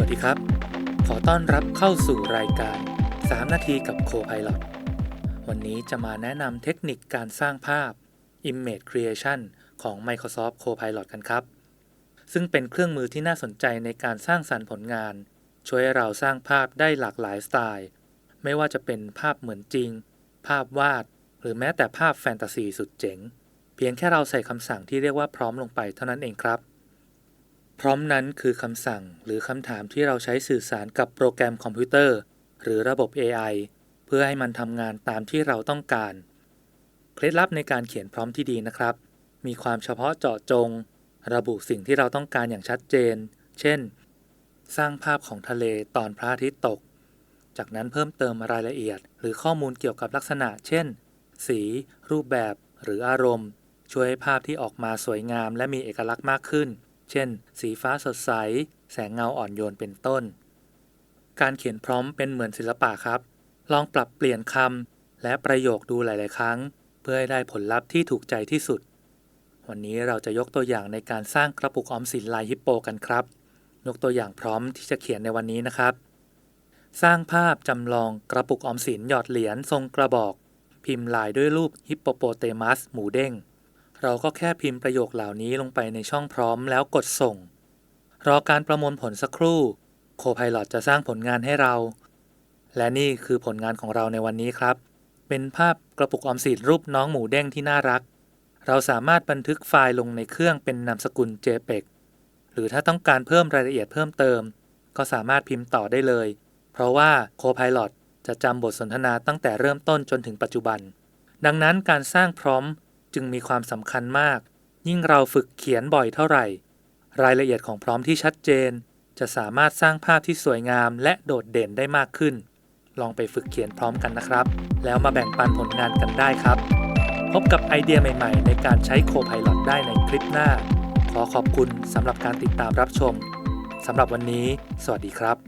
สวัสดีครับ ขอต้อนรับเข้าสู่รายการ 3 นาทีกับ Copilot วันนี้จะมาแนะนำเทคนิคการสร้างภาพ Image Creation ของ Microsoft Copilot กันครับ ซึ่งเป็นเครื่องมือที่น่าสนใจในการสร้างสรรค์ผลงาน ช่วยเราสร้างภาพได้หลากหลายสไตล์ ไม่ว่าจะเป็นภาพเหมือนจริง ภาพวาด หรือแม้แต่ภาพแฟนตาซีสุดเจ๋ง เพียงแค่เราใส่คำสั่งที่เรียกว่าพร้อมลงไปเท่านั้นเองครับ พร้อมนั้นคือคำสั่งหรือคำถามที่เราใช้สื่อสารกับโปรแกรมคอมพิวเตอร์ หรือระบบ AI เพื่อให้มันทำงานตามที่เราต้องการ เคล็ดลับในการเขียนพร้อมที่ดีนะครับ มีความเฉพาะเจาะจง ระบุสิ่งที่เราต้องการอย่างชัดเจน เช่น สร้างภาพของทะเลตอนพระอาทิตย์ตก จากนั้นเพิ่มเติมรายละเอียด หรือข้อมูลเกี่ยวกับลักษณะ เช่น สี รูปแบบ หรืออารมณ์ ช่วยให้ภาพที่ออกมาสวยงาม และมีเอกลักษณ์มากขึ้น เช่น สีฟ้าสดใส แสงเงาอ่อนโยนเป็นต้น การเขียนพร้อมเป็นเหมือนศิลปะครับ ลองปรับเปลี่ยนคำและประโยคดูหลาย ๆ ครั้ง เพื่อให้ได้ผลลัพธ์ที่ถูกใจที่สุด วันนี้เราจะยกตัวอย่างในการสร้างกระปุกออมสินลายฮิปโปกันครับ ยกตัวอย่างพร้อมที่จะเขียนในวันนี้นะครับ สร้างภาพจำลองกระปุกออมสินหยอดเหรียญทรงกระบอก พิมพ์ลายด้วยรูปฮิปโปโปเตมัสหมูเด้ง เราก็แค่พิมพ์ประโยคเหล่านี้ลงไปในช่องพร้อมแล้วกดส่ง รอการประมวลผลสักครู่โคพายลอจะสร้างผลงานให้เรา และนี่คือผลงานของเราในวันนี้ครับ เป็นภาพกระปุกออมสินรูปน้องหมูเด้งที่น่ารัก เราสามารถบันทึกไฟล์ลงในเครื่องเป็นนามสกุล JPEG หรือถ้าต้องการเพิ่มรายละเอียดเพิ่มเติม ก็สามารถพิมพ์ต่อได้เลย เพราะว่า Copilot จะจำบทสนทนาตั้งแต่เริ่มต้นจนถึงปัจจุบัน ดังนั้นการสร้างพร้อม จึงมีความสำคัญมาก ยิ่งเราฝึกเขียนบ่อยเท่าไหร่ รายละเอียดของพร้อมที่ชัดเจน จะสามารถสร้างภาพที่สวยงามและโดดเด่นได้มากขึ้น ลองไปฝึกเขียนพร้อมกันนะครับ แล้วมาแบ่งปันผลงานกันได้ครับ พบกับไอเดียใหม่ๆ ในการใช้ Copilot ได้ในคลิปหน้า ขอขอบคุณสำหรับการติดตามรับชมสำหรับวันนี้ สวัสดีครับ